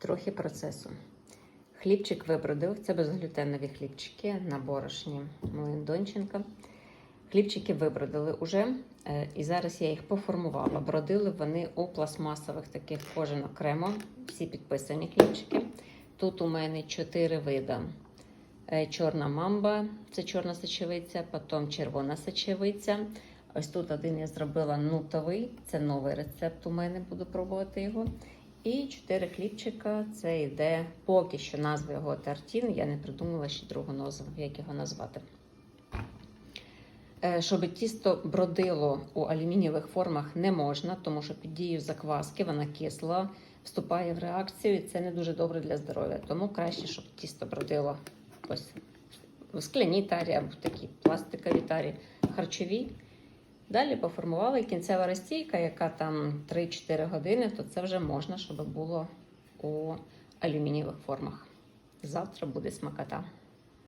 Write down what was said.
Трохи процесу. Хлібчик вибродив. Це безглютенові хлібчики на борошні Млин Донченка. Хлібчики вибродили уже, е, і зараз я їх поформувала. Бродили вони у пластмасових таких кожен окремо. Всі підписані хлібчики. Тут у мене чотири вида. Е, Чорна мамба, це чорна сочевиця, потім червона сочевиця. Ось тут один я зробила нутовий, це новий рецепт. У мене буду пробувати його. І чотири хлібчика. Це йде поки що назва його тартін. Я не придумала ще другу назву, як його назвати. Е, Щоб тісто бродило у алюмінієвих формах не можна, тому що під дією закваски вона кисла, вступає в реакцію, і це не дуже добре для здоров'я. Тому краще, щоб тісто бродило ось в скляній тарі або в такій пластиковій тарі харчовій. Далі поформувала і кінцева розтійка, яка там 3-4 години, то це вже можна, щоб було у алюмінієвих формах. Завтра буде смакота.